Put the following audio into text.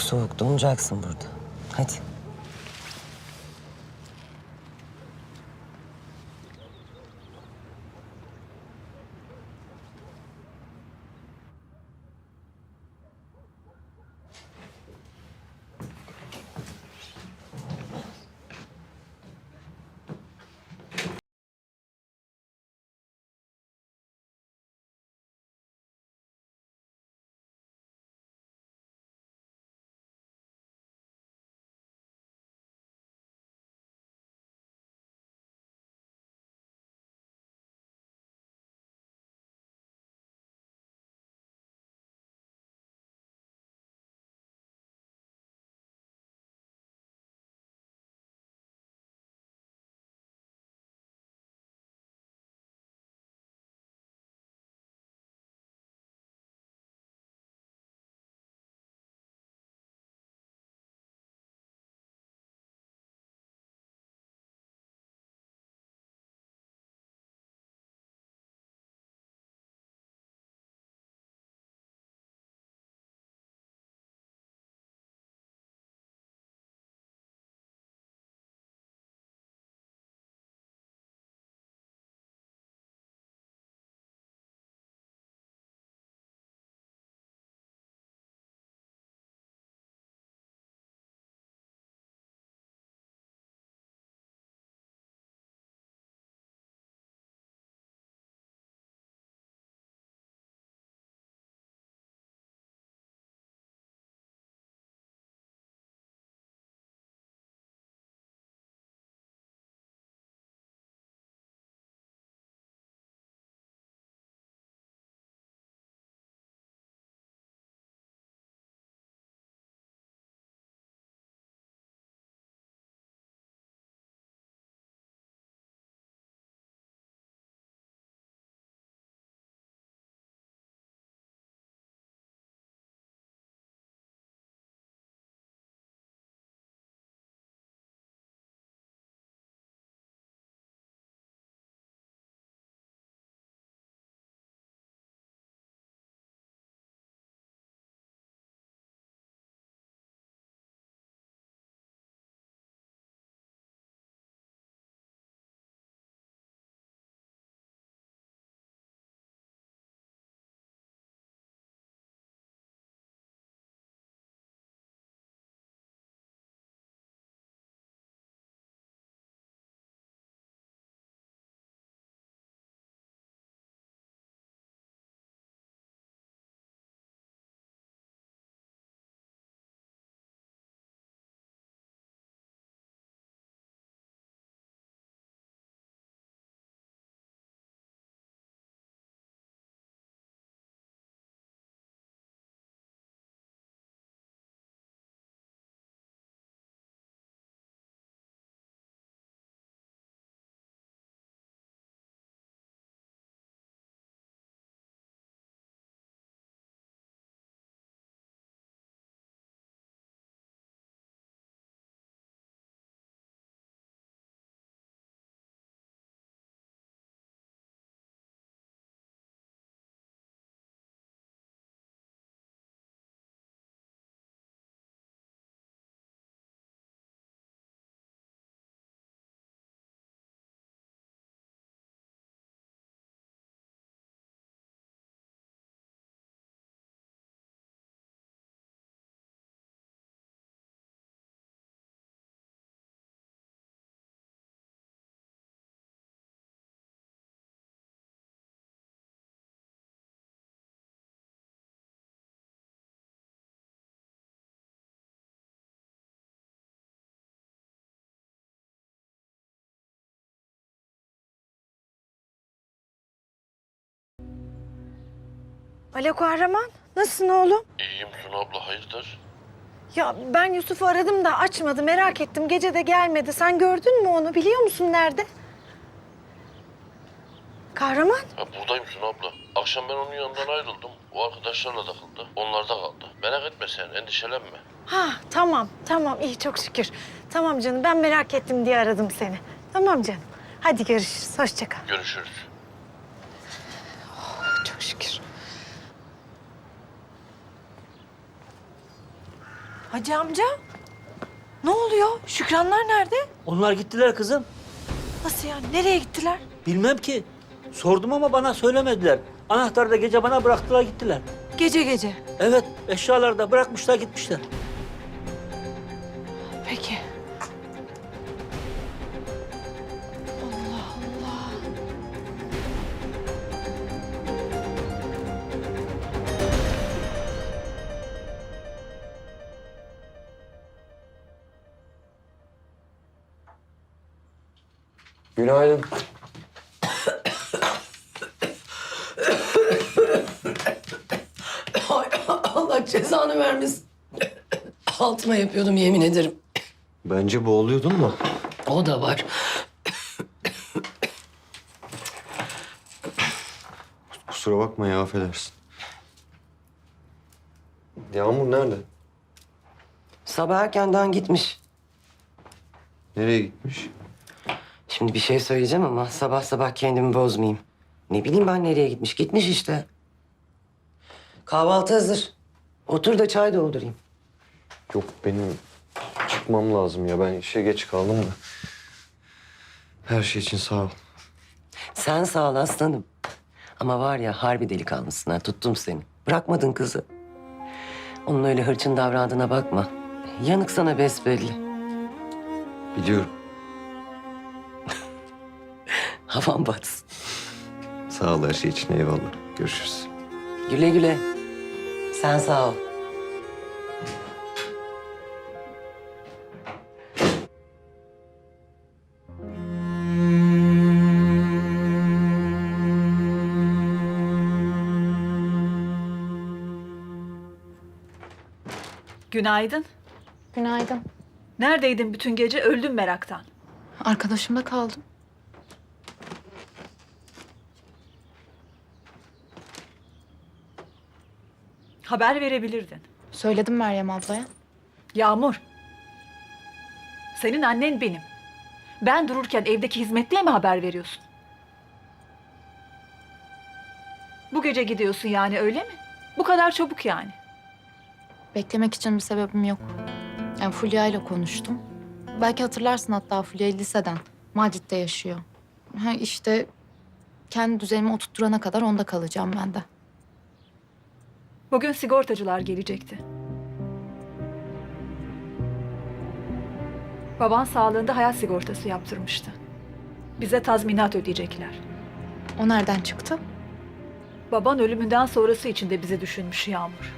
Soğuk, donacaksın burada. Hadi. Alo Kahraman, nasılsın oğlum? İyiyim Sunu abla hayırdır? Ya ben Yusuf'u aradım da açmadı, merak ettim. Gece de gelmedi. Sen gördün mü onu? Biliyor musun nerede? Kahraman? Ha, buradayım Sunu abla. Akşam ben onun yanından ayrıldım. O arkadaşlarla takıldı. Onlar da kaldı. Merak etme sen endişelenme. Ha tamam, tamam iyi çok şükür. Tamam canım, ben merak ettim diye aradım seni. Tamam canım. Hadi görüşürüz, hoşça kal. Görüşürüz. Çok şükür. Hacı amca. Ne oluyor? Şükranlar nerede? Onlar gittiler kızım. Nasıl yani? Nereye gittiler? Bilmem ki. Sordum ama bana söylemediler. Anahtarı da gece bana bıraktılar gittiler. Gece gece. Evet eşyaları da bırakmışlar gitmişler. Peki. Günaydın. Ay, Allah cezanı vermesin. Altıma yapıyordum yemin ederim. Bence boğuluyordun mu? O da var. Kusura bakma ya affedersin. Yağmur nerede? Sabah erkenden gitmiş. Nereye gitmiş? Şimdi bir şey söyleyeceğim ama sabah sabah kendimi bozmayayım. Ne bileyim ben nereye gitmiş. Gitmiş işte. Kahvaltı hazır. Otur da çay doldurayım. Yok benim çıkmam lazım ya. Ben işe geç kaldım da. Her şey için sağ ol. Sen sağ ol aslanım. Ama var ya harbi delikanlısın ha. Tuttum seni. Bırakmadın kızı. Onun öyle hırçın davrandığına bakma. Yanık sana besbelli. Biliyorum. Havan batsın. Sağ ol her şey için eyvallah. Görüşürüz. Güle güle. Sen sağ ol. Günaydın. Günaydın. Neredeydin bütün gece? Öldüm meraktan. Arkadaşımda kaldım. Haber verebilirdin. Söyledim Meryem ablaya. Yağmur. Senin annen benim. Ben dururken evdeki hizmetliye mi haber veriyorsun? Bu gece gidiyorsun yani öyle mi? Bu kadar çabuk yani. Beklemek için bir sebebim yok. Yani Fulya ile konuştum. Belki hatırlarsın hatta Fulya'yı liseden. Macit'te yaşıyor. Ha işte kendi düzenimi oturtturana kadar onda kalacağım ben de. Bugün sigortacılar gelecekti. Baban sağlığında hayat sigortası yaptırmıştı. Bize tazminat ödeyecekler. O nereden çıktı? Baban ölümünden sonrası için de bizi düşünmüş Yağmur.